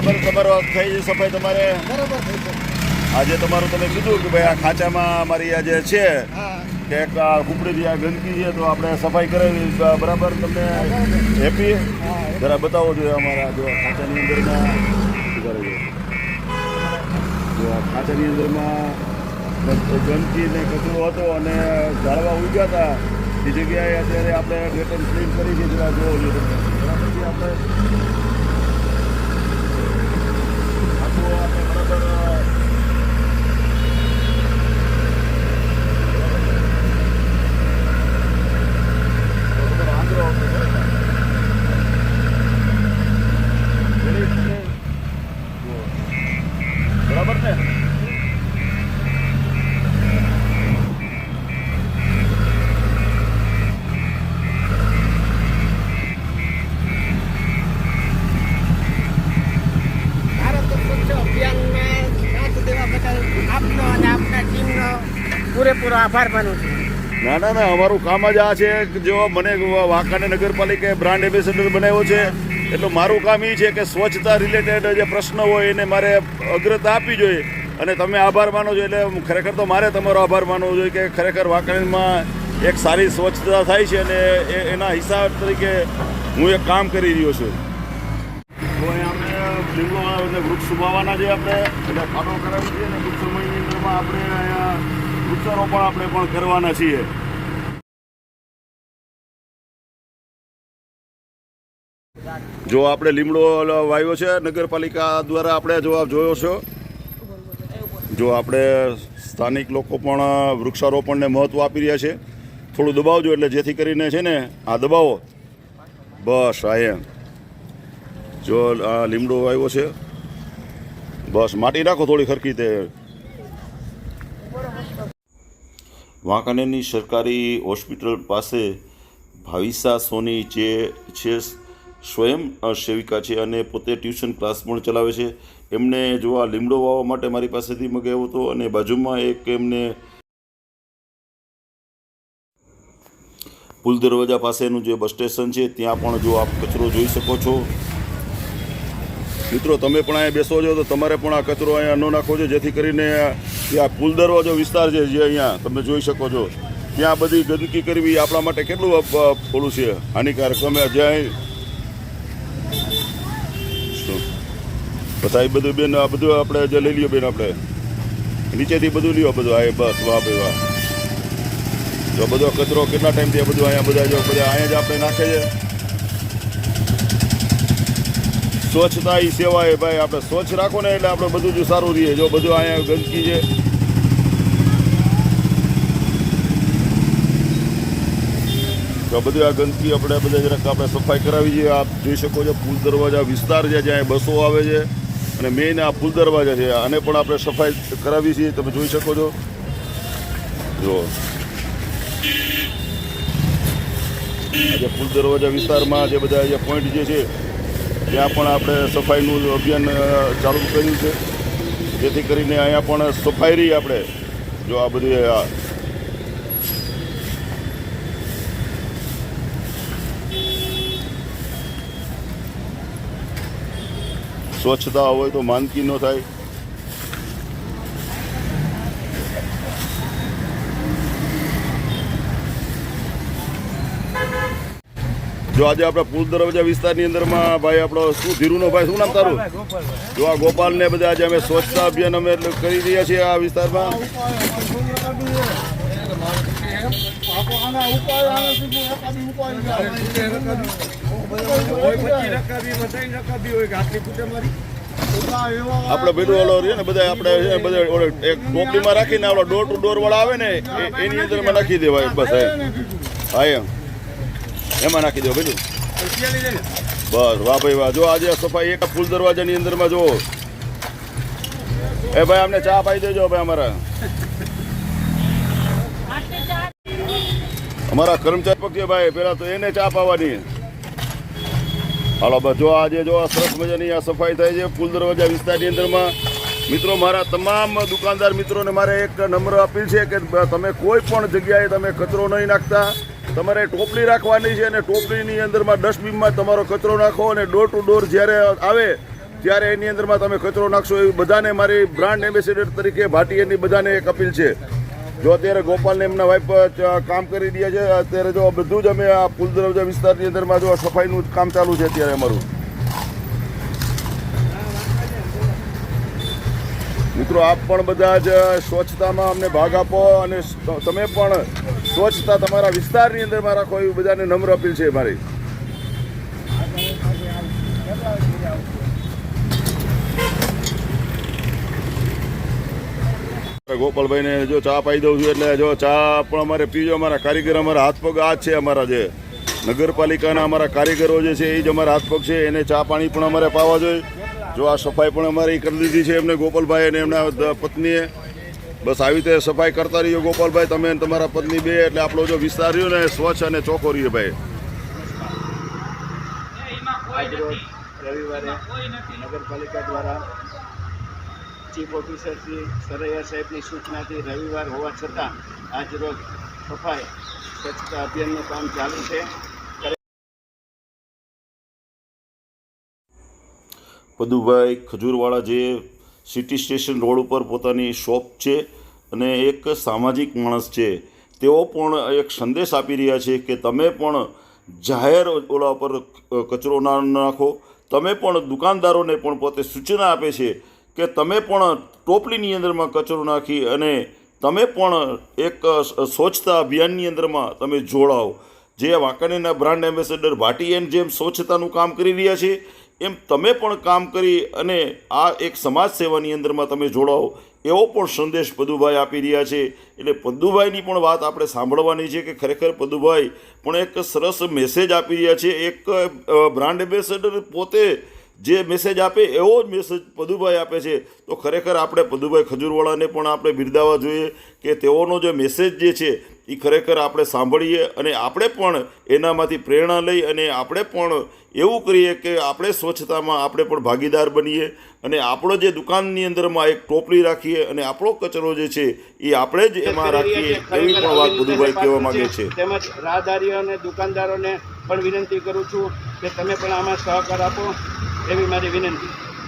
બરાબર તમારો થઈ સફાઈ તમારે. બરાબર થઈ છે આજે તમારું તમે કીધું કે ભાઈ આ ખાંચામાં અમારી આજે છે કે આ કુપડીથી આ ગંદકી છે તો આપણે સફાઈ કરાવી બરાબર તમને હેપી? જરા બતાવો જોઈએ અમારા જો ખાંચાની અંદરમાં જો ખાંચાની અંદરમાં ગંદકી ને કચરો હતો અને ઝાડવા ઉગ્યા હતા. એ જગ્યાએ અત્યારે આપણે ગેટન ક્લીન કરી જરા જોવો જોઈએ આપણે આખું આપણે બરાબર બરાબર આંધળો હતો બરાબર. Ready? જુઓ. બરાબર ને ભારત સ્વચ્છ અભિયાનમાં સાથ દેવા બદલ આપનો અને આપના ટીમનો પૂરેપૂરો આભાર માનું છું. ના ના ના અમારું કામ જ આ છે કે જો મને વાંકાને નગરપાલિકાએ બ્રાન્ડ એમ્બેસેડર બનાવ્યો છે એટલે મારું કામ એ છે કે સ્વચ્છતા રિલેટેડ જે પ્રશ્ન હોય એને મારે અગ્રતા આપવી જોઈએ. અને તમે આભાર માનો છો એટલે ખરેખર તો મારે તમારો આભાર માનવો જોઈએ કે ખરેખર વાંકાણીમાં એક સારી સ્વચ્છતા થાય છે અને એ એના હિસાબ તરીકે હું એક કામ કરી રહ્યો છું. તો આપણે લીમડો અને વૃક્ષ ઉગાવવાના છે આપણે એટલે ખાડો કરાવી છે અને સમયની અંદરમાં આપણે અહીંયા વૃક્ષારોપણ આપણે પણ કરવાના છીએ. જો આપણે લીમડો વાવ્યો છે, નગરપાલિકા દ્વારા આપણે જવાબ જોયો છો. જો આપણે સ્થાનિક લોકો પણ વૃક્ષારોપણને મહત્ત્વ આપી રહ્યા છે. થોડું દબાવજો એટલે જેથી કરીને છે ને આ દબાવો. બસ, આ એમ. જો આ લીમડો આવ્યો છે. બસ, માટી નાખો થોડી ખરખી તે. વાંકાનેરની સરકારી હોસ્પિટલ પાસે ભાવિસા સોની જે છે, સ્વયં સેવિકા છે અને પોતે ટ્યુશન ક્લાસ પણ ચલાવે છે. એમને જો આ લીમડો વાવવા માટે મારી પાસેથી મગાવ્યો હતો અને બાજુમાં એક એમને પુલ દરવાજા પાસેનું જે બસ સ્ટેશન છે, ત્યાં પણ જો આપ કચરો જોઈ શકો છો. મિત્રો, તમે પણ અહીંયા બેસો છો, તો તમારે પણ આ કચરો અહીંયા ન નાખવો છે જેથી કરીને આ પુલ દરવાજો વિસ્તાર છે જે અહીંયા તમે જોઈ શકો છો. ત્યાં બધી ગંદકી કરવી આપણા માટે કેટલું ઓલું છે, હાનિકારક. તમે જ્યાં બધા આ બધું બેન, આ બધું આપણે જે લઈ લ્યો બેન આપણે. નીચેથી બધું લ્યો બધું, આ બસ, વાહ ભાઈ વાહ. જો બધો કચરો કેટલા ટાઈમથી આ બધું અહીંયા બધા જો બધા અહીંયા જ આપણે નાખે છે. સ્વચ્છતા એ સેવા એ ભાઈ, આપણે સ્વચ્છ રાખો ને એટલે આપણે બધું જ સારું રહીએ જો બધું અહીંયા ગંદકી છે. તો બધી આ ગંદકી આપણે બધા જરાક આપણે સફાઈ કરાવી છે. આપ જોઈ શકો છો પુલ દરવાજા વિસ્તાર છે, જ્યાં બસો આવે છે. અને મેઇન આ પુલ દરવાજા છે. આને પણ આપણે સફાઈ કરાવી છીએ તમે જોઈ શકો છો. જો. આજે પુલ દરવાજા વિસ્તારમાં જે બધા જે પોઈન્ટ જે છે ત્યાં પણ આપણે સફાઈનું અભિયાન ચાલુ કર્યું છે. જેથી કરીને અહીંયા પણ સફાઈ રહી આપણે. જો આ બધી સ્વચ્છતા હોય તો માનકી ન થાય. જો આજે આપણે પુલ દરવાજા વિસ્તારની અંદરમાં ભાઈ આપણો શું ધીરુનો ભાઈ, શું નામ તારું? જો આ ગોપાલ ને બધા આજે અમે સ્વચ્છતા અભિયાન અમે કરી રહ્યા છીએ આ વિસ્તારમાં. આપણે રહીએ ને બધા આપણે બધા એક ટોપલીમાં રાખીને આપણા ડોર ટુ ડોર વાળા આવે ને એની અંદરમાં નાખી દેવાય, બસ, હા, એમ. એમાં નાખી દો બધું બસ, વાહ ભાઈ, વાહ. જો આજે સફાઈ એક ફૂલ દરવાજાની અંદરમાં જો એ ભાઈ, અમને ચા પાઈ દેજો ભાઈ અમારા. અમારા કર્મચારી પક્ષે ભાઈ, પેલા તો એને ચા પાવાની. હાલો, બસ, જો આજે જો આ સરસ મજાની આ સફાઈ થાય છે ફૂલ દરવાજા વિસ્તારની અંદરમાં. મિત્રો, મારા તમામ દુકાનદાર મિત્રોને મારે એક નમ્ર અપીલ છે કે તમે કોઈ પણ જગ્યાએ તમે કચરો નહીં નાખતા. તમારે ટોપલી રાખવાની છે અને ટોપલીની અંદરમાં ડસ્ટબિનમાં તમારો કચરો નાખો અને ડોર ટુ ડોર જ્યારે આવે, ત્યારે એની અંદરમાં તમે કચરો નાખશો એવી બધાને મારી બ્રાન્ડ એમ્બેસેડર તરીકે ભાટીએની બધાને એક અપીલ છે. જો અત્યારે ગોપાલને એમના વાઇફ કામ કરી રહ્યા છે, અત્યારે જો બધું જ અમે આ પુલ દરવાજા વિસ્તારની અંદરમાં જો સફાઈનું કામ ચાલુ છે અત્યારે અમારું. મિત્રો, આપ પણ બધા જ સ્વચ્છતામાં અમને ભાગ આપો અને તમે પણ સ્વચ્છતા તમારા વિસ્તારની અંદરમાં રાખો એવી બધાને નમ્ર અપીલ છે મારી. ગોપાલભાઈને જો ચા પાઈ દઉં છું એટલે જો ચા પણ અમારે પીજો, અમારા કારીગર અમારા હાથ પગ આ છે અમારા જે નગરપાલિકાના અમારા કારીગરો જે છે એ જ અમારા હાથ પગ છે, એને ચા પાણી પણ અમારે પાવા જોઈએ. જો આ સફાઈ પણ અમારે કરી દીધી છે એમને ગોપાલભાઈ અને એમના પત્નીએ. બસ આવી રીતે સફાઈ કરતા રહીએ ગોપાલભાઈ, તમે તમારા પત્ની બે, એટલે આપણો જો વિસ્તાર રહ્યો ને, સ્વચ્છ અને ચોખ્ખો રહીએ ભાઈ. રવિવારે નગરપાલિકા દ્વારા ચીફ ઓફિસર શ્રી સરૈયા સાહેબની સૂચનાથી રવિવાર હોવા છતાં આજરોજ સફાઈ સ્વચ્છતા અભિયાનનું કામ ચાલુ છે. પદુભાઈ ખજૂરવાળા જે સિટી સ્ટેશન રોડ ઉપર પોતાની શોપ છે અને એક સામાજિક માણસ છે, તેઓ પણ એક સંદેશ આપી રહ્યા છે કે તમે પણ જાહેર ઓલા પર કચરો ના નાખો. તમે પણ દુકાનદારોને પણ પોતે સૂચના આપે છે કે તમે પણ ટોપલીની અંદરમાં કચરો નાખી અને તમે પણ એક સ્વચ્છતા અભિયાનની અંદરમાં તમે જોડાઓ. જે વાંકાનેરના બ્રાન્ડ એમ્બેસેડર ભાટી એન્ડ જેમ સ્વચ્છતાનું કામ કરી રહ્યા છે એમ તમે પણ કામ કરી અને આ એક સમાજ સેવાની અંદરમાં તમે જોડાઓ, એવો પણ સંદેશ પદુભાઈ આપી રહ્યા છે. એટલે પદુભાઈની પણ વાત આપણે સાંભળવાની છે કે ખરેખર પદુભાઈ પણ એક સરસ મેસેજ આપી રહ્યા છે. એક બ્રાન્ડ એમ્બેસેડર પોતે જે મેસેજ આપે એવો જ મેસેજ પદુભાઈ આપે છે. તો ખરેખર આપણે પદુભાઈ ખજૂરવાળાને પણ આપણે બિરદાવવા જોઈએ કે તેઓનો જે મેસેજ જે છે એ ખરેખર આપણે સાંભળીએ અને આપણે પણ એનામાંથી પ્રેરણા લઈ અને આપણે પણ એવું કરીએ કે આપણે સ્વચ્છતામાં આપણે પણ ભાગીદાર બનીએ અને આપણો જે દુકાનની અંદરમાં એક ટોપલી રાખીએ અને આપણો કચરો જે છે એ આપણે જ એમાં રાખીએ એવી પણ વાત પદુભાઈ કહેવા માંગે છે. તેમજ રાહદારીઓ અને દુકાનદારોને પણ વિનંતી કરું છું કે તમે પણ આમાં સહકાર આપો એવી મારી વિનંતી.